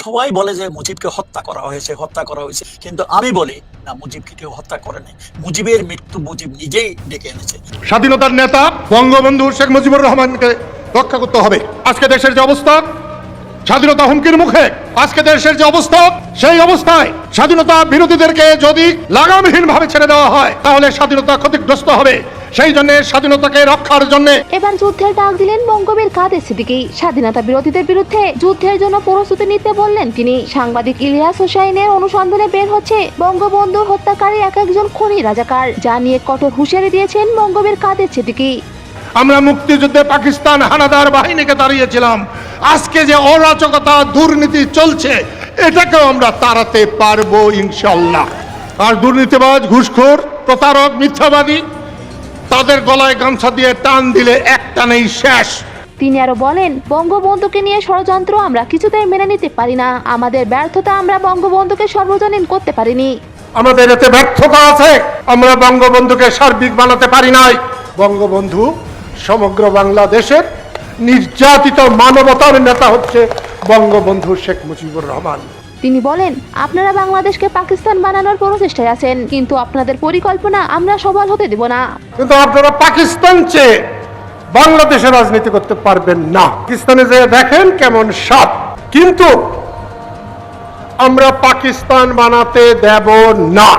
সবাই বলে যে মুজিবকে হত্যা করা হয়েছে, হত্যা করা হয়েছে। কিন্তু আমি বলি, না, মুজিবকে কেউ হত্যা করেনি মুজিবের মৃত্যু মুজিব নিজেই ডেকে এনেছে। স্বাধীনতার নেতা, বঙ্গবন্ধু শেখ মুজিবুর রহমানকে রক্ষা করতে হবে। আজকে দেশের যে অবস্থা স্বাধীনতা হুমকির মুখে আজকে দেশের যে অবস্থা, সেই অবস্থায় স্বাধীনতা বিরোধীদেরকে যদি লাগামহীন ভাবে ছেড়ে দেওয়া হয়, তাহলে স্বাধীনতা ক্ষতিগ্রস্ত হবে। সেই জন্য স্বাধীনতাকে রক্ষার জন্য এবার যুদ্ধের ডাক দিলেন বঙ্গবীর কাদের সিদ্দিকী। স্বাধীনতা বিরোধীদের বিরুদ্ধে যুদ্ধের জন্য প্রস্তুতি নিতে বললেন তিনি। সাংবাদিক ইলিয়াস হোসাইনের অনুসন্ধানে বের হচ্ছে বঙ্গবন্ধুর হত্যাকারী এক একজন খনি রাজাকার, যা নিয়ে কঠোর হুঁশিয়ারি দিয়েছেন বঙ্গবীর কাদের সিদ্দিকী। আমরা মুক্তিযুদ্ধে পাকিস্তান হানাদার বাহিনীকে দাঁড়িয়েছিলাম। আজকে যে অরাজকতা দুর্নীতি চলছে এটাকেও আমরা তাড়াতে পারব ইনশাল্লাহ আর দুর্নীতিবাজ ঘুষখোর প্রতারক মিথ্যাবাদী তাদের গলায় গামছা দিয়ে টান দিলে এক টানেই শেষ। তিনি আরও বলেন বঙ্গবন্ধুকে নিয়ে ষড়যন্ত্র আমরা কিছুতেই মেনে নিতে পারি না। আমাদের ব্যর্থতা আমরা বঙ্গবন্ধুকে সর্বজনীন করতে পারিনি। আমাদের এতে ব্যর্থতা আছে। আমরা বঙ্গবন্ধুকে সার্বিক বানাতে পারি নাই। বঙ্গবন্ধু সমগ্র বাংলাদেশের নির্যাতিত মানবতার নেতা হচ্ছে বঙ্গবন্ধু শেখ মুজিবুর রহমান। তিনি বলেন আপনারা বাংলাদেশকে পাকিস্তান বানানোর প্রচেষ্টায় আছেন কিন্তু আপনাদের পরিকল্পনা আমরা সফল হতে দেব না। কিন্তু আপনারা পাকিস্তান চেয়ে বাংলাদেশে রাজনীতি করতে পারবেন না। পাকিস্তানে যে দেখেন কেমন সাপ কিন্তু আমরা পাকিস্তান বানাতে দেব না।